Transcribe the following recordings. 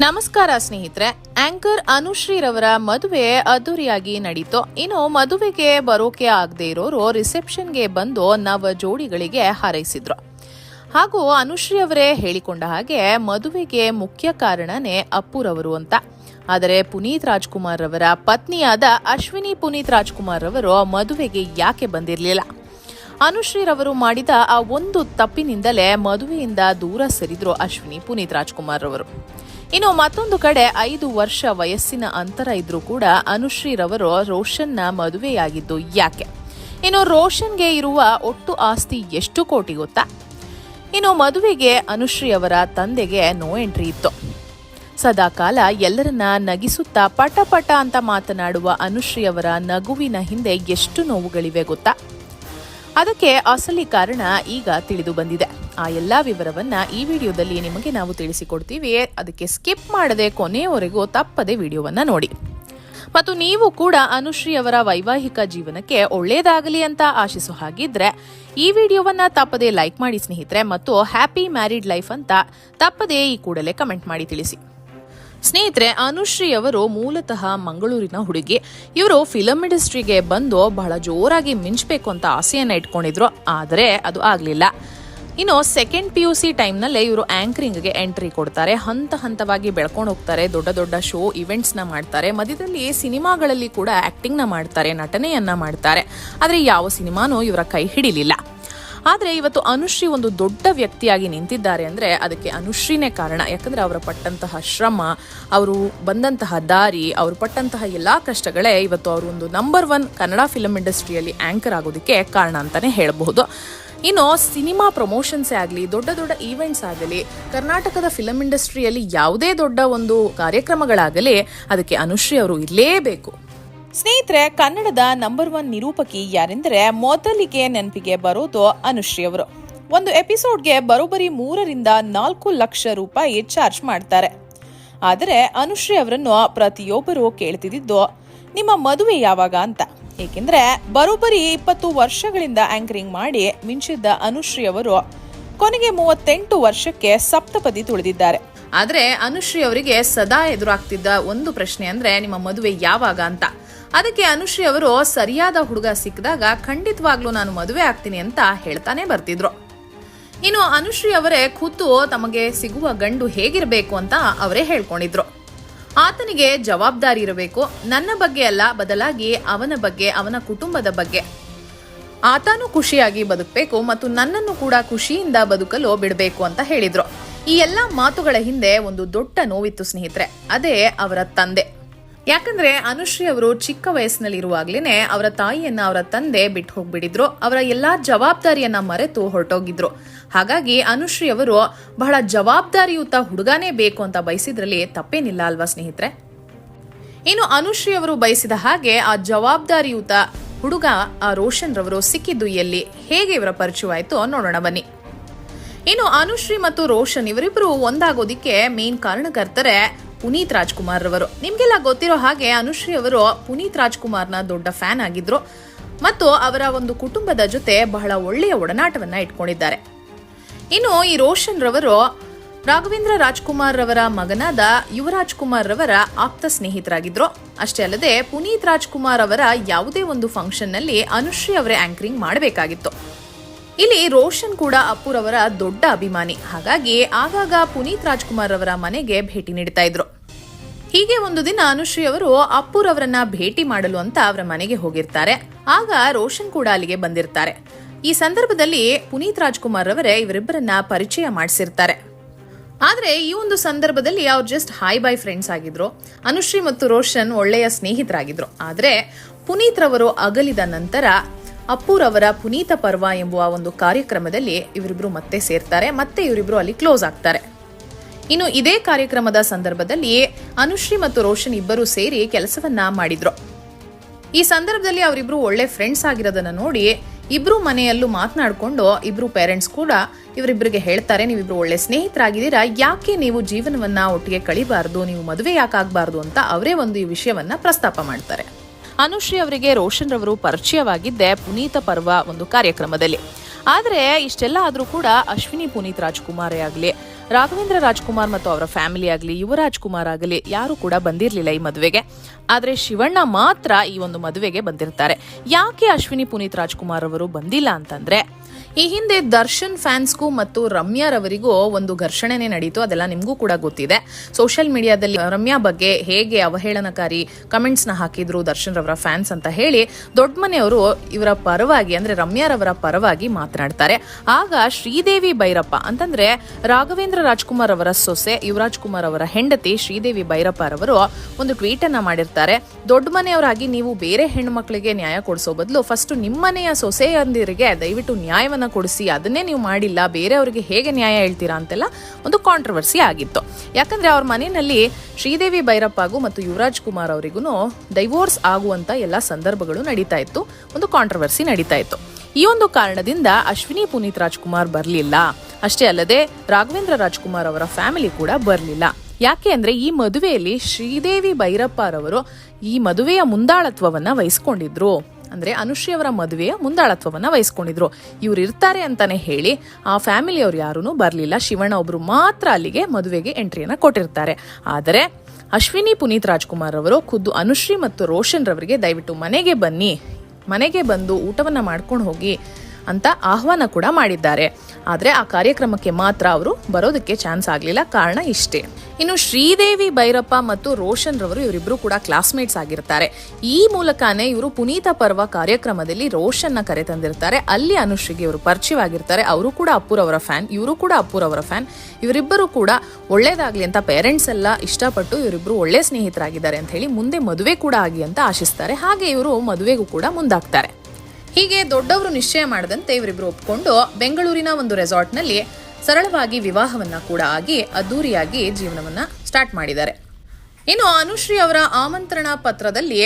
ನಮಸ್ಕಾರ ಸ್ನೇಹಿತರೆ, ಆಂಕರ್ ಅನುಶ್ರೀರವರ ಮದುವೆ ಅದ್ದೂರಿಯಾಗಿ ನಡೀತು. ಇನ್ನು ಮದುವೆಗೆ ಬರೋಕೆ ಆಗದೆ ಇರೋರು ರಿಸೆಪ್ಷನ್ಗೆ ಬಂದು ನವ ಜೋಡಿಗಳಿಗೆ ಹಾರೈಸಿದ್ರು. ಹಾಗೂ ಅನುಶ್ರೀ ಅವರೇ ಹೇಳಿಕೊಂಡ ಹಾಗೆ ಮದುವೆಗೆ ಮುಖ್ಯ ಕಾರಣನೇ ಅಪ್ಪುರವರು ಅಂತ. ಆದರೆ ಪುನೀತ್ ರಾಜ್ಕುಮಾರ್ ರವರ ಪತ್ನಿಯಾದ ಅಶ್ವಿನಿ ಪುನೀತ್ ರಾಜ್ಕುಮಾರ್ ರವರು ಮದುವೆಗೆ ಯಾಕೆ ಬಂದಿರಲಿಲ್ಲ? ಅನುಶ್ರೀರವರು ಮಾಡಿದ ಆ ಒಂದು ತಪ್ಪಿನಿಂದಲೇ ಮದುವೆಯಿಂದ ದೂರ ಸರಿದ್ರು ಅಶ್ವಿನಿ ಪುನೀತ್ ರಾಜ್ಕುಮಾರ್ ರವರು ಇನ್ನು ಮತ್ತೊಂದು ಕಡೆ ಐದು ವರ್ಷ ವಯಸ್ಸಿನ ಅಂತರ ಇದ್ರೂ ಕೂಡ ಅನುಶ್ರೀರವರು ರೋಷನ್ನ ಮದುವೆಯಾಗಿದ್ದು ಯಾಕೆ? ಇನ್ನು ರೋಷನ್ಗೆ ಇರುವ ಒಟ್ಟು ಆಸ್ತಿ ಎಷ್ಟು ಕೋಟಿ ಗೊತ್ತಾ? ಇನ್ನು ಮದುವೆಗೆ ಅನುಶ್ರೀ ಅವರ ತಂದೆಗೆ ನೋ ಎಂಟ್ರಿ ಇತ್ತು. ಸದಾಕಾಲ ಎಲ್ಲರನ್ನ ನಗಿಸುತ್ತಾ ಪಟ ಪಟ ಅಂತ ಮಾತನಾಡುವ ಅನುಶ್ರೀ ಅವರ ನಗುವಿನ ಹಿಂದೆ ಎಷ್ಟು ನೋವುಗಳಿವೆ ಗೊತ್ತಾ? ಅದಕ್ಕೆ ಅಸಲಿ ಕಾರಣ ಈಗ ತಿಳಿದು ಬಂದಿದೆ. ಆ ಎಲ್ಲ ವಿವರವನ್ನ ಈ ವಿಡಿಯೋದಲ್ಲಿ ನಿಮಗೆ ನಾವು ತಿಳಿಸಿಕೊಡ್ತೀವಿ. ಅದಕ್ಕೆ ಸ್ಕಿಪ್ ಮಾಡದೆ ಕೊನೆಯವರೆಗೂ ತಪ್ಪದೆ ವಿಡಿಯೋವನ್ನ ನೋಡಿ. ಮತ್ತು ನೀವು ಕೂಡ ಅನುಶ್ರೀ ಅವರ ವೈವಾಹಿಕ ಜೀವನಕ್ಕೆ ಒಳ್ಳೇದಾಗಲಿ ಅಂತ ಆಶಿಸೋ ಹಾಗಿದ್ರೆ, ಈ ವಿಡಿಯೋವನ್ನ ತಪ್ಪದೆ ಲೈಕ್ ಮಾಡಿ ಸ್ನೇಹಿತರೆ ಮತ್ತು ಹ್ಯಾಪಿ ಮ್ಯಾರಿಡ್ ಲೈಫ್ ಅಂತ ತಪ್ಪದೆ ಈ ಕೂಡಲೇ ಕಮೆಂಟ್ ಮಾಡಿ ತಿಳಿಸಿ. ಸ್ನೇಹಿತರೆ, ಅನುಶ್ರೀ ಅವರು ಮೂಲತಃ ಮಂಗಳೂರಿನ ಹುಡುಗಿ. ಇವರು ಫಿಲಂ ಇಂಡಸ್ಟ್ರಿಗೆ ಬಂದು ಬಹಳ ಜೋರಾಗಿ ಮಿಂಚಬೇಕು ಅಂತ ಆಸೆಯನ್ನ ಇಟ್ಕೊಂಡಿದ್ರು. ಆದರೆ ಅದು ಆಗಲಿಲ್ಲ. ಇನ್ನು ಸೆಕೆಂಡ್ ಪಿ ಯು ಸಿ ಟೈಮ್ನಲ್ಲೇ ಇವರು ಆಂಕರಿಂಗ್ಗೆ ಎಂಟ್ರಿ ಕೊಡ್ತಾರೆ. ಹಂತ ಹಂತವಾಗಿ ಬೆಳ್ಕೊಂಡು ಹೋಗ್ತಾರೆ, ದೊಡ್ಡ ದೊಡ್ಡ ಶೋ ಇವೆಂಟ್ಸ್ನ ಮಾಡ್ತಾರೆ. ಮಧ್ಯದಲ್ಲಿ ಸಿನಿಮಾಗಳಲ್ಲಿ ಕೂಡ ಆ್ಯಕ್ಟಿಂಗ್ನ ಮಾಡ್ತಾರೆ, ನಟನೆಯನ್ನ ಮಾಡ್ತಾರೆ. ಆದರೆ ಯಾವ ಸಿನಿಮಾನೂ ಇವರ ಕೈ ಹಿಡಿಲಿಲ್ಲ. ಆದರೆ ಇವತ್ತು ಅನುಶ್ರೀ ಒಂದು ದೊಡ್ಡ ವ್ಯಕ್ತಿಯಾಗಿ ನಿಂತಿದ್ದಾರೆ ಅಂದರೆ ಅದಕ್ಕೆ ಅನುಶ್ರೀನೇ ಕಾರಣ. ಯಾಕಂದರೆ ಅವರ ಪಟ್ಟಂತಹ ಶ್ರಮ, ಅವರು ಬಂದಂತಹ ದಾರಿ, ಅವರು ಪಟ್ಟಂತಹ ಎಲ್ಲ ಕಷ್ಟಗಳೇ ಇವತ್ತು ಅವರು ಒಂದು ನಂಬರ್ ಒನ್ ಕನ್ನಡ ಫಿಲಂ ಇಂಡಸ್ಟ್ರಿಯಲ್ಲಿ ಆಂಕರ್ ಆಗೋದಕ್ಕೆ ಕಾರಣ ಅಂತಲೇ ಹೇಳಬಹುದು. ಇನ್ನು ಸಿನಿಮಾ ಪ್ರಮೋಷನ್ಸೇ ಆಗಲಿ, ದೊಡ್ಡ ದೊಡ್ಡ ಈವೆಂಟ್ಸ್ ಆಗಲಿ, ಕರ್ನಾಟಕದ ಫಿಲಂ ಇಂಡಸ್ಟ್ರಿಯಲ್ಲಿ ಯಾವುದೇ ದೊಡ್ಡ ಒಂದು ಕಾರ್ಯಕ್ರಮಗಳಾಗಲಿ, ಅದಕ್ಕೆ ಅನುಶ್ರೀ ಅವರು ಇರಲೇಬೇಕು. ಸ್ನೇಹಿತರೆ, ಕನ್ನಡದ ನಂಬರ್ ಒನ್ ನಿರೂಪಕಿ ಯಾರೆಂದರೆ ಮೊದಲಿಗೆ ನೆನಪಿಗೆ ಬರೋದು ಅನುಶ್ರೀ ಅವರು. ಒಂದು ಎಪಿಸೋಡ್ಗೆ ಬರೋಬ್ಬರಿ ಮೂರರಿಂದ ನಾಲ್ಕು ಲಕ್ಷ ರೂಪಾಯಿ ಚಾರ್ಜ್ ಮಾಡ್ತಾರೆ. ಆದರೆ ಅನುಶ್ರೀ ಅವರನ್ನು ಪ್ರತಿಯೊಬ್ಬರು ಕೇಳ್ತಿದ್ದು ನಿಮ್ಮ ಮದುವೆ ಯಾವಾಗ? ಅಂತ. ಏಕೆಂದ್ರೆ ಬರೋಬ್ಬರಿ ಇಪ್ಪತ್ತು ವರ್ಷಗಳಿಂದ ಆಂಕರಿಂಗ್ ಮಾಡಿ ಮಿಂಚಿದ್ದ ಅನುಶ್ರೀ ಅವರು ಕೊನೆಗೆ ಮೂವತ್ತೆಂಟು ವರ್ಷಕ್ಕೆ ಸಪ್ತಪದಿ ತುಳಿದಿದ್ದಾರೆ. ಆದ್ರೆ ಅನುಶ್ರೀ ಅವರಿಗೆ ಸದಾ ಎದುರಾಗ್ತಿದ್ದ ಒಂದು ಪ್ರಶ್ನೆ ಅಂದ್ರೆ ನಿಮ್ಮ ಮದುವೆ ಯಾವಾಗ ಅಂತ. ಅದಕ್ಕೆ ಅನುಶ್ರೀ ಅವರು ಸರಿಯಾದ ಹುಡುಗ ಸಿಕ್ಕಿದಾಗ ಖಂಡಿತವಾಗ್ಲೂ ನಾನು ಮದುವೆ ಆಗ್ತೀನಿ ಅಂತ ಹೇಳ್ತಾನೆ ಬರ್ತಿದ್ರು. ಇನ್ನು ಅನುಶ್ರೀ ಅವರೇ ಖುದ್ದು ತಮಗೆ ಸಿಗುವ ಗಂಡು ಹೇಗಿರಬೇಕು ಅಂತ ಅವರೇ ಹೇಳ್ಕೊಂಡಿದ್ರು. ಆತನಿಗೆ ಜವಾಬ್ದಾರಿ ಇರಬೇಕು. ನನ್ನ ಬಗ್ಗೆ ಅಲ್ಲ, ಬದಲಾಗಿ ಅವನ ಬಗ್ಗೆ, ಅವನ ಕುಟುಂಬದ ಬಗ್ಗೆ. ಆತನೂ ಖುಷಿಯಾಗಿ ಬದುಕಬೇಕು ಮತ್ತು ನನ್ನನ್ನು ಕೂಡ ಖುಷಿಯಿಂದ ಬದುಕಲು ಬಿಡಬೇಕು ಅಂತ ಹೇಳಿದ್ರು. ಈ ಎಲ್ಲ ಮಾತುಗಳ ಹಿಂದೆ ಒಂದು ದೊಡ್ಡ ನೋವಿತ್ತು ಸ್ನೇಹಿತರೆ, ಅದೇ ಅವರ ತಂದೆ. ಯಾಕಂದ್ರೆ ಅನುಶ್ರೀ ಅವರು ಚಿಕ್ಕ ವಯಸ್ಸಿನಲ್ಲಿ ಇರುವಾಗ್ಲೇನೆ ಅವರ ತಾಯಿಯನ್ನ ಅವರ ತಂದೆ ಬಿಟ್ಟು ಹೋಗ್ಬಿಟ್ಟಿದ್ರು ಅವರ ಎಲ್ಲಾ ಜವಾಬ್ದಾರಿಯನ್ನ ಮರೆತು ಹೊರಟೋಗಿದ್ರು. ಹಾಗಾಗಿ ಅನುಶ್ರೀ ಅವರು ಬಹಳ ಜವಾಬ್ದಾರಿಯುತ ಹುಡುಗನೇ ಬೇಕು ಅಂತ ಬಯಸಿದ್ರಲ್ಲಿ ತಪ್ಪೇನಿಲ್ಲ ಅಲ್ವಾ ಸ್ನೇಹಿತರೆ? ಇನ್ನು ಅನುಶ್ರೀ ಅವರು ಬಯಸಿದ ಹಾಗೆ ಆ ಜವಾಬ್ದಾರಿಯುತ ಹುಡುಗ ಆ ರೋಷನ್ ರವರು ಸಿಕ್ಕಿದ್ದು ಎಲ್ಲಿ? ಹೇಗೆ ಇವರ ಪರಿಚಯವಾಯಿತು ನೋಡೋಣ ಬನ್ನಿ. ಇನ್ನು ಅನುಶ್ರೀ ಮತ್ತು ರೋಷನ್ ಇವರಿಬ್ಬರು ಒಂದಾಗೋದಿಕ್ಕೆ ಮೇನ್ ಕಾರಣಕರ್ತರೆ ಪುನೀತ್ ರಾಜ್ಕುಮಾರ್ ರವರು ನಿಮ್ಗೆಲ್ಲ ಗೊತ್ತಿರೋ ಹಾಗೆ ಅನುಶ್ರೀ ಅವರು ಪುನೀತ್ ರಾಜ್ಕುಮಾರ್ನ ದೊಡ್ಡ ಫ್ಯಾನ್ ಆಗಿದ್ರು. ಮತ್ತು ಅವರ ಒಂದು ಕುಟುಂಬದ ಜೊತೆ ಬಹಳ ಒಳ್ಳೆಯ ಒಡನಾಟವನ್ನ ಇಟ್ಕೊಂಡಿದ್ದಾರೆ. ಇನ್ನು ಈ ರೋಷನ್ ರವರು ರಾಘವೇಂದ್ರ ರಾಜ್ಕುಮಾರ್ ರವರ ಮಗನಾದ ಯುವರಾಜ್ ಕುಮಾರ್ ರವರ ಆಪ್ತ ಸ್ನೇಹಿತರಾಗಿದ್ರು. ಅಷ್ಟೇ ಅಲ್ಲದೆ ಪುನೀತ್ ರಾಜ್ಕುಮಾರ್ ಅವರ ಯಾವುದೇ ಒಂದು ಫಂಕ್ಷನ್ನಲ್ಲಿ ಅನುಶ್ರೀ ಅವರೇ ಆಂಕರಿಂಗ್ ಮಾಡಬೇಕಾಗಿತ್ತು. ಇಲ್ಲಿ ರೋಷನ್ ಕೂಡ ಅಪ್ಪುರವರ ದೊಡ್ಡ ಅಭಿಮಾನಿ. ಹಾಗಾಗಿ ಆಗಾಗ ಪುನೀತ್ ರಾಜ್ಕುಮಾರ್ ಅವರ ಮನೆಗೆ ಭೇಟಿ ನೀಡ್ತಾ ಇದ್ರು. ಹೀಗೆ ಒಂದು ದಿನ ಅನುಶ್ರೀ ಅವರು ಅಪ್ಪುರವರನ್ನ ಭೇಟಿ ಮಾಡಲು ಅಂತ ಅವರ ಮನೆಗೆ ಹೋಗಿರ್ತಾರೆ. ಆಗ ರೋಷನ್ ಕೂಡ ಅಲ್ಲಿಗೆ ಬಂದಿರ್ತಾರೆ. ಈ ಸಂದರ್ಭದಲ್ಲಿ ಪುನೀತ್ ರಾಜ್ಕುಮಾರ್ ಅವರೇ ಇವರಿಬ್ಬರನ್ನ ಪರಿಚಯ ಮಾಡಿಸಿರ್ತಾರೆ. ಆದ್ರೆ ಈ ಒಂದು ಸಂದರ್ಭದಲ್ಲಿ ಅವ್ರು ಜಸ್ಟ್ ಹಾಯ್ ಬೈ ಫ್ರೆಂಡ್ಸ್ ಆಗಿದ್ರು. ಅನುಶ್ರೀ ಮತ್ತು ರೋಷನ್ ಒಳ್ಳೆಯ ಸ್ನೇಹಿತರಾಗಿದ್ರು. ಆದ್ರೆ ಪುನೀತ್ ರವರು ಅಗಲಿದ ನಂತರ ಅಪ್ಪುರವರ ಪುನೀತ ಪರ್ವ ಎಂಬುವ ಒಂದು ಕಾರ್ಯಕ್ರಮದಲ್ಲಿ ಇವರಿಬ್ರು ಮತ್ತೆ ಸೇರ್ತಾರೆ, ಮತ್ತೆ ಇವರಿಬ್ರು ಅಲ್ಲಿ ಕ್ಲೋಸ್ ಆಗ್ತಾರೆ. ಇನ್ನು ಇದೇ ಕಾರ್ಯಕ್ರಮದ ಸಂದರ್ಭದಲ್ಲಿ ಅನುಶ್ರೀ ಮತ್ತು ರೋಷನ್ ಇಬ್ಬರು ಸೇರಿ ಕೆಲಸವನ್ನ ಮಾಡಿದ್ರು. ಈ ಸಂದರ್ಭದಲ್ಲಿ ಅವರಿಬ್ರು ಒಳ್ಳೆ ಫ್ರೆಂಡ್ಸ್ ಆಗಿರೋದನ್ನ ನೋಡಿ ಇಬ್ರು ಮನೆಯಲ್ಲೂ ಮಾತನಾಡಿಕೊಂಡು ಇಬ್ರು ಪೇರೆಂಟ್ಸ್ ಕೂಡ ಇವರಿಬ್ಬರಿಗೆ ಹೇಳ್ತಾರೆ, ನೀವಿಬ್ರು ಒಳ್ಳೆ ಸ್ನೇಹಿತರಾಗಿದ್ದೀರಾ, ಯಾಕೆ ನೀವು ಜೀವನವನ್ನ ಒಟ್ಟಿಗೆ ಕಳಿಬಾರ್ದು, ನೀವು ಮದುವೆ ಯಾಕಾಗಬಾರ್ದು ಅಂತ ಅವರೇ ಒಂದು ಈ ವಿಷಯವನ್ನ ಪ್ರಸ್ತಾಪ ಮಾಡ್ತಾರೆ. ಅನುಶ್ರೀ ಅವರಿಗೆ ರೋಷನ್ ರವರು ಪರಿಚಯವಾಗಿದ್ದೆ ಪುನೀತ ಪರ್ವ ಒಂದು ಕಾರ್ಯಕ್ರಮದಲ್ಲಿ. ಆದರೆ ಇಷ್ಟೆಲ್ಲ ಆದರೂ ಕೂಡ ಅಶ್ವಿನಿ ಪುನೀತ್ ರಾಜ್ಕುಮಾರೇ ಆಗಲಿ ರಾಘವೇಂದ್ರ ರಾಜ್ಕುಮಾರ್ ಮತ್ತು ಅವರ ಫ್ಯಾಮಿಲಿ ಆಗಲಿ ಯುವರಾಜ್ ಕುಮಾರ್ ಆಗಲಿ, ಯಾರು ಕೂಡ ಬಂದಿರಲಿಲ್ಲ ಈ ಮದುವೆಗೆ. ಆದರೆ ಶಿವಣ್ಣ ಮಾತ್ರ ಈ ಒಂದು ಮದುವೆಗೆ ಬಂದಿರ್ತಾರೆ. ಯಾಕೆ ಅಶ್ವಿನಿ ಪುನೀತ್ ರಾಜ್ಕುಮಾರ್ ಅವರು ಬಂದಿಲ್ಲ ಅಂತಂದ್ರೆ ಈ ಹಿಂದೆ ದರ್ಶನ್ ಫ್ಯಾನ್ಸ್ಗೂ ಮತ್ತು ರಮ್ಯಾರವರಿಗೂ ಒಂದು ಘರ್ಷಣೆನೇ ನಡೀತು, ಅದೆಲ್ಲ ನಿಮಗೂ ಕೂಡ ಗೊತ್ತಿದೆ. ಸೋಷಿಯಲ್ ಮೀಡಿಯಾದಲ್ಲಿ ರಮ್ಯಾ ಬಗ್ಗೆ ಹೇಗೆ ಅವಹೇಳನಕಾರಿ ಕಮೆಂಟ್ಸ್ನ ಹಾಕಿದ್ರು ದರ್ಶನ್ ರವರ ಫ್ಯಾನ್ಸ್ ಅಂತ ಹೇಳಿ ದೊಡ್ಡ ಮನೆಯವರು ಇವರ ಪರವಾಗಿ, ಅಂದ್ರೆ ರಮ್ಯಾರವರ ಪರವಾಗಿ ಮಾತನಾಡ್ತಾರೆ. ಆಗ ಶ್ರೀದೇವಿ ಭೈರಪ್ಪ ಅಂತಂದ್ರೆ ರಾಘವೇಂದ್ರ ರಾಜ್ಕುಮಾರ್ ಅವರ ಸೊಸೆ, ಯುವರಾಜ್ ಕುಮಾರ್ ಅವರ ಹೆಂಡತಿ ಶ್ರೀದೇವಿ ಭೈರಪ್ಪ ರವರು ಒಂದು ಟ್ವೀಟ್ ಅನ್ನ ಮಾಡಿರ್ತಾರೆ. ದೊಡ್ಡ ಮನೆಯವರಾಗಿ ನೀವು ಬೇರೆ ಹೆಣ್ಮಕ್ಳಿಗೆ ನ್ಯಾಯ ಕೊಡಿಸೋ ಬದಲು ಫಸ್ಟ್ ನಿಮ್ಮನೆಯ ಸೊಸೆಯಂದಿರಿಗೆ ದಯವಿಟ್ಟು ನ್ಯಾಯವನ್ನ ಕೊಡಿಸಿ ಅದನ್ನೇ ನೀವು ಮಾಡಿಲ್ಲ, ಬೇರೆಯವರಿಗೆ ಹೇಗೆ ನ್ಯಾಯ ಹೇಳ್ತೀರಾ ಅಂತೆಲ್ಲ ಒಂದು ಕಾಂಟ್ರವರ್ಸಿ ಆಗಿತ್ತು. ಯಾಕಂದ್ರೆ ಅವ್ರ ಮನೆಯಲ್ಲಿ ಶ್ರೀದೇವಿ ಭೈರಪ್ಪಗೂ ಮತ್ತು ಯುವರಾಜ್ ಕುಮಾರ್ ಅವರಿಗೂ ಡೈವೋರ್ಸ್ ಆಗುವಂತ ಎಲ್ಲ ಸಂದರ್ಭಗಳು ನಡೀತಾ ಇತ್ತು, ಒಂದು ಕಾಂಟ್ರವರ್ಸಿ ನಡೀತಾ ಇತ್ತು. ಈ ಒಂದು ಕಾರಣದಿಂದ ಅಶ್ವಿನಿ ಪುನೀತ್ ರಾಜ್ಕುಮಾರ್ ಬರಲಿಲ್ಲ. ಅಷ್ಟೇ ಅಲ್ಲದೆ ರಾಘವೇಂದ್ರ ರಾಜ್ಕುಮಾರ್ ಅವರ ಫ್ಯಾಮಿಲಿ ಕೂಡ ಬರಲಿಲ್ಲ. ಯಾಕೆ ಅಂದರೆ ಈ ಮದುವೆಯಲ್ಲಿ ಶ್ರೀದೇವಿ ಭೈರಪ್ಪರವರು ಈ ಮದುವೆಯ ಮುಂದಾಳತ್ವವನ್ನ ವಹಿಸ್ಕೊಂಡಿದ್ರು. ಅಂದ್ರೆ ಅನುಶ್ರೀ ಅವರ ಮದುವೆಯ ಮುಂದಾಳತ್ವವನ್ನ ವಹಿಸ್ಕೊಂಡಿದ್ರು. ಇವ್ರು ಇರ್ತಾರೆ ಅಂತಾನೆ ಹೇಳಿ ಆ ಫ್ಯಾಮಿಲಿಯವ್ರು ಯಾರೂ ಬರಲಿಲ್ಲ. ಶಿವಣ್ಣ ಒಬ್ರು ಮಾತ್ರ ಅಲ್ಲಿಗೆ ಮದುವೆಗೆ ಎಂಟ್ರಿಯನ್ನ ಕೊಟ್ಟಿರ್ತಾರೆ. ಆದರೆ ಅಶ್ವಿನಿ ಪುನೀತ್ ರಾಜ್ಕುಮಾರ್ ಅವರು ಖುದ್ದು ಅನುಶ್ರೀ ಮತ್ತು ರೋಷನ್ ರವರಿಗೆ ದಯವಿಟ್ಟು ಮನೆಗೆ ಬನ್ನಿ. ಮನೆಗೆ ಬಂದು ಊಟವನ್ನ ಮಾಡ್ಕೊಂಡು ಹೋಗಿ ಅಂತ ಆಹ್ವಾನ ಕೂಡ ಮಾಡಿದ್ದಾರೆ. ಆದರೆ ಆ ಕಾರ್ಯಕ್ರಮಕ್ಕೆ ಮಾತ್ರ ಅವರು ಬರೋದಕ್ಕೆ ಚಾನ್ಸ್ ಆಗಲಿಲ್ಲ. ಕಾರಣ ಇಷ್ಟೇ. ಇನ್ನು ಶ್ರೀದೇವಿ, ಭೈರಪ್ಪ ಮತ್ತು ರೋಷನ್ ರವರು ಇವರಿಬ್ಬರು ಕೂಡ ಕ್ಲಾಸ್ಮೇಟ್ಸ್ ಆಗಿರ್ತಾರೆ. ಈ ಮೂಲಕನೇ ಇವರು ಪುನೀತ ಪರ್ವ ಕಾರ್ಯಕ್ರಮದಲ್ಲಿ ರೋಷನ್ನ ಕರೆ ತಂದಿರ್ತಾರೆ. ಅಲ್ಲಿ ಅನುಶ್ರೀಗೆ ಇವರು ಪರಿಚಯವಾಗಿರ್ತಾರೆ. ಅವರು ಕೂಡ ಅಪ್ಪುರವರ ಫ್ಯಾನ್ ಇವರು ಕೂಡ ಅಪ್ಪುರವರ ಫ್ಯಾನ್ ಇವರಿಬ್ಬರು ಕೂಡ ಒಳ್ಳೇದಾಗ್ಲಿ ಅಂತ ಪೇರೆಂಟ್ಸ್ ಎಲ್ಲ ಇಷ್ಟಪಟ್ಟು ಇವರಿಬ್ಬರು ಒಳ್ಳೆ ಸ್ನೇಹಿತರಾಗಿದ್ದಾರೆ ಅಂತ ಹೇಳಿ ಮುಂದೆ ಮದುವೆ ಕೂಡ ಆಗಿ ಅಂತ ಆಶಿಸ್ತಾರೆ. ಹಾಗೆ ಇವರು ಮದುವೆಗೂ ಕೂಡ ಮುಂದಾಗ್ತಾರೆ. ಹೀಗೆ ದೊಡ್ಡವರು ನಿಶ್ಚಯ ಮಾಡದಂತೆ ಇವರಿಬ್ರು ಒಪ್ಪಿಕೊಂಡು ಬೆಂಗಳೂರಿನ ಒಂದು ರೆಸಾರ್ಟ್ನಲ್ಲಿ ಸರಳವಾಗಿ ವಿವಾಹವನ್ನ ಕೂಡ ಆಗಿ ಅದ್ದೂರಿಯಾಗಿ ಜೀವನವನ್ನ ಸ್ಟಾರ್ಟ್ ಮಾಡಿದ್ದಾರೆ. ಇನ್ನು ಅನುಶ್ರೀ ಅವರ ಆಮಂತ್ರಣ ಪತ್ರದಲ್ಲಿ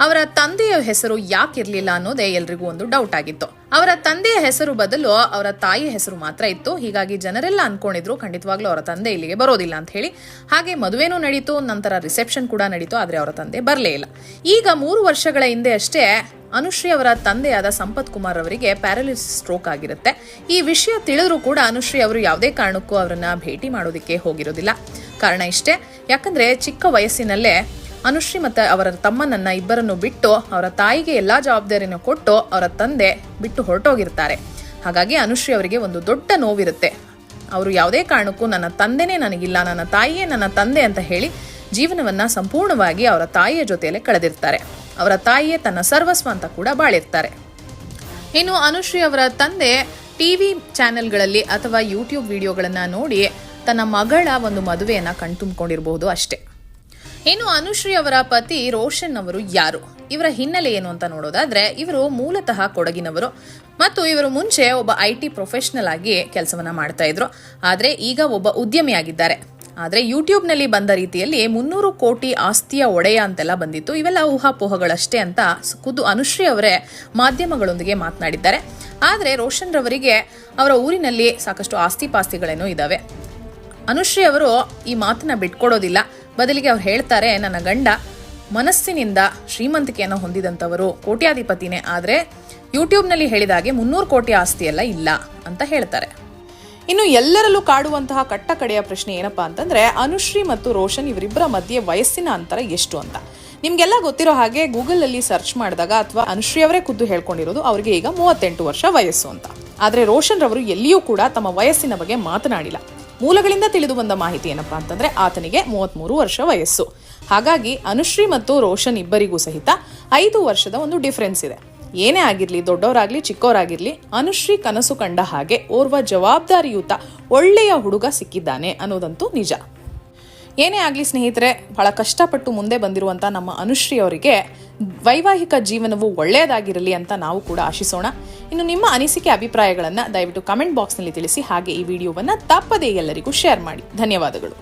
ಅವರ ತಂದೆಯ ಹೆಸರು ಯಾಕಿರ್ಲಿಲ್ಲ ಅನ್ನೋದೇ ಎಲ್ರಿಗೂ ಒಂದು ಡೌಟ್ ಆಗಿತ್ತು. ಅವರ ತಂದೆಯ ಹೆಸರು ಬದಲು ಅವರ ತಾಯಿಯ ಹೆಸರು ಮಾತ್ರ ಇತ್ತು. ಹೀಗಾಗಿ ಜನರೆಲ್ಲ ಅನ್ಕೊಂಡಿದ್ರು, ಖಂಡಿತವಾಗ್ಲೂ ಅವರ ತಂದೆ ಇಲ್ಲಿಗೆ ಬರೋದಿಲ್ಲ ಅಂತ ಹೇಳಿ. ಹಾಗೆ ಮದುವೆನೂ ನಡೀತು, ನಂತರ ರಿಸೆಪ್ಷನ್ ಕೂಡ ನಡೀತು, ಆದ್ರೆ ಅವರ ತಂದೆ ಬರಲೇ ಇಲ್ಲ. ಈಗ ಮೂರು ವರ್ಷಗಳ ಹಿಂದೆ ಅಷ್ಟೇ ಅನುಶ್ರೀ ಅವರ ತಂದೆಯಾದ ಸಂಪತ್ ಕುಮಾರ್ ಅವರಿಗೆ ಪ್ಯಾರಲಿಸ್ ಸ್ಟ್ರೋಕ್ ಆಗಿರುತ್ತೆ. ಈ ವಿಷಯ ತಿಳಿದ್ರೂ ಕೂಡ ಅನುಶ್ರೀ ಅವರು ಯಾವುದೇ ಕಾರಣಕ್ಕೂ ಅವರನ್ನ ಭೇಟಿ ಮಾಡೋದಕ್ಕೆ ಹೋಗಿರೋದಿಲ್ಲ. ಕಾರಣ ಇಷ್ಟೇ. ಯಾಕಂದ್ರೆ ಚಿಕ್ಕ ವಯಸ್ಸಿನಲ್ಲೇ ಅನುಶ್ರೀ ಮತ್ತು ಅವರ ತಮ್ಮನನ್ನ ಇಬ್ಬರನ್ನು ಬಿಟ್ಟು ಅವರ ತಾಯಿಗೆ ಎಲ್ಲಾ ಜವಾಬ್ದಾರಿಯನ್ನು ಕೊಟ್ಟು ಅವರ ತಂದೆ ಬಿಟ್ಟು ಹೊರಟೋಗಿರ್ತಾರೆ. ಹಾಗಾಗಿ ಅನುಶ್ರೀ ಅವರಿಗೆ ಒಂದು ದೊಡ್ಡ ನೋವಿರುತ್ತೆ. ಅವರು ಯಾವುದೇ ಕಾರಣಕ್ಕೂ ನನ್ನ ತಂದೆನೇ ನನಗಿಲ್ಲ, ನನ್ನ ತಾಯಿಯೇ ನನ್ನ ತಂದೆ ಅಂತ ಹೇಳಿ ಜೀವನವನ್ನ ಸಂಪೂರ್ಣವಾಗಿ ಅವರ ತಾಯಿಯ ಜೊತೆಯಲ್ಲೇ ಕಳೆದಿರ್ತಾರೆ. ಅವರ ತಾಯಿಯೇ ತನ್ನ ಸರ್ವಸ್ವ ಅಂತ ಕೂಡ ಬಾಳಿರ್ತಾರೆ. ಇನ್ನು ಅನುಶ್ರೀ ಅವರ ತಂದೆ ಟಿವಿ ಚಾನೆಲ್ಗಳಲ್ಲಿ ಅಥವಾ ಯೂಟ್ಯೂಬ್ ವಿಡಿಯೋಗಳನ್ನು ನೋಡಿ ತನ್ನ ಮಗಳ ಒಂದು ಮದುವೆಯನ್ನ ಕಣ್ತುಂಬಿಕೊಂಡಿರಬಹುದು ಅಷ್ಟೇ. ಇನ್ನು ಅನುಶ್ರೀ ಅವರ ಪತಿ ರೋಷನ್ ಅವರು ಯಾರು? ಇವರ ಹಿನ್ನೆಲೆ ಏನು ಅಂತ ನೋಡೋದಾದ್ರೆ, ಇವರು ಮೂಲತಃ ಕೊಡಗಿನವರು. ಮತ್ತು ಇವರು ಮುಂಚೆ ಒಬ್ಬ ಐ ಟಿ ಪ್ರೊಫೆಷನಲ್ ಆಗಿ ಕೆಲಸವನ್ನ ಮಾಡ್ತಾ ಇದ್ರು. ಆದ್ರೆ ಈಗ ಒಬ್ಬ ಉದ್ಯಮಿಯಾಗಿದ್ದಾರೆ. ಆದ್ರೆ ಯೂಟ್ಯೂಬ್ನಲ್ಲಿ ಬಂದ ರೀತಿಯಲ್ಲಿ ಮುನ್ನೂರು ಕೋಟಿ ಆಸ್ತಿಯ ಒಡೆಯ ಅಂತೆಲ್ಲ ಬಂದಿತ್ತು. ಇವೆಲ್ಲ ಊಹಾಪೋಹಗಳಷ್ಟೇ ಅಂತ ಖುದ್ದು ಅನುಶ್ರೀ ಅವರೇ ಮಾಧ್ಯಮಗಳೊಂದಿಗೆ ಮಾತನಾಡಿದ್ದಾರೆ. ಆದ್ರೆ ರೋಷನ್ ರವರಿಗೆ ಅವರ ಊರಿನಲ್ಲಿ ಸಾಕಷ್ಟು ಆಸ್ತಿ ಪಾಸ್ತಿಗಳೇನೋ ಇದ್ದಾವೆ ಅನುಶ್ರೀ ಅವರು ಈ ಮಾತನ್ನ ಬಿಟ್ಕೊಡೋದಿಲ್ಲ. ಬದಲಿಗೆ ಅವ್ರು ಹೇಳ್ತಾರೆ, ನನ್ನ ಗಂಡ ಮನಸ್ಸಿನಿಂದ ಶ್ರೀಮಂತಿಕೆಯನ್ನು ಹೊಂದಿದಂಥವರು ಕೋಟ್ಯಾಧಿಪತಿನೇ, ಆದರೆ ಯೂಟ್ಯೂಬ್ನಲ್ಲಿ ಹೇಳಿದಾಗೆ ಮುನ್ನೂರು ಕೋಟಿ ಆಸ್ತಿ ಎಲ್ಲ ಇಲ್ಲ ಅಂತ ಹೇಳ್ತಾರೆ. ಇನ್ನು ಎಲ್ಲರಲ್ಲೂ ಕಾಡುವಂತಹ ಕಟ್ಟ ಕಡೆಯ ಪ್ರಶ್ನೆ ಏನಪ್ಪಾ ಅಂತಂದ್ರೆ, ಅನುಶ್ರೀ ಮತ್ತು ರೋಷನ್ ಇವರಿಬ್ಬರ ಮಧ್ಯೆ ವಯಸ್ಸಿನ ಅಂತರ ಎಷ್ಟು ಅಂತ. ನಿಮಗೆಲ್ಲ ಗೊತ್ತಿರೋ ಹಾಗೆ ಗೂಗಲಲ್ಲಿ ಸರ್ಚ್ ಮಾಡಿದಾಗ ಅಥವಾ ಅನುಶ್ರೀ ಅವರೇ ಖುದ್ದು ಹೇಳ್ಕೊಂಡಿರೋದು ಅವರಿಗೆ ಈಗ ಮೂವತ್ತೆಂಟು ವರ್ಷ ವಯಸ್ಸು ಅಂತ. ಆದ್ರೆ ರೋಷನ್ ರವರು ಎಲ್ಲಿಯೂ ಕೂಡ ತಮ್ಮ ವಯಸ್ಸಿನ ಬಗ್ಗೆ ಮಾತನಾಡಿಲ್ಲ. ಮೂಲಗಳಿಂದ ತಿಳಿದು ಬಂದ ಮಾಹಿತಿ ಏನಪ್ಪ ಅಂತಂದ್ರೆ ಆತನಿಗೆ ಮೂವತ್ಮೂರು ವರ್ಷ ವಯಸ್ಸು. ಹಾಗಾಗಿ ಅನುಶ್ರೀ ಮತ್ತು ರೋಷನ್ ಇಬ್ಬರಿಗೂ ಸಹಿತ ಐದು ವರ್ಷದ ಒಂದು ಡಿಫ್ರೆನ್ಸ್ ಇದೆ. ಏನೇ ಆಗಿರಲಿ, ದೊಡ್ಡವರಾಗ್ಲಿ, ಚಿಕ್ಕವರಾಗಿರ್ಲಿ, ಅನುಶ್ರೀ ಕನಸು ಕಂಡ ಹಾಗೆ ಓರ್ವ ಜವಾಬ್ದಾರಿಯುತ ಒಳ್ಳೆಯ ಹುಡುಗ ಸಿಕ್ಕಿದ್ದಾನೆ ಅನ್ನೋದಂತೂ ನಿಜ. ಏನೇ ಆಗಲಿ ಸ್ನೇಹಿತರೆ, ಬಹಳ ಕಷ್ಟಪಟ್ಟು ಮುಂದೆ ಬಂದಿರುವಂಥ ನಮ್ಮ ಅನುಶ್ರೀ ಅವರಿಗೆ ವೈವಾಹಿಕ ಜೀವನವು ಒಳ್ಳೆಯದಾಗಿರಲಿ ಅಂತ ನಾವು ಕೂಡ ಆಶಿಸೋಣ. ಇನ್ನು ನಿಮ್ಮ ಅನಿಸಿಕೆ ಅಭಿಪ್ರಾಯಗಳನ್ನು ದಯವಿಟ್ಟು ಕಮೆಂಟ್ ಬಾಕ್ಸ್ನಲ್ಲಿ ತಿಳಿಸಿ, ಹಾಗೆ ಈ ವಿಡಿಯೋವನ್ನು ತಪ್ಪದೇ ಎಲ್ಲರಿಗೂ ಶೇರ್ ಮಾಡಿ. ಧನ್ಯವಾದಗಳು.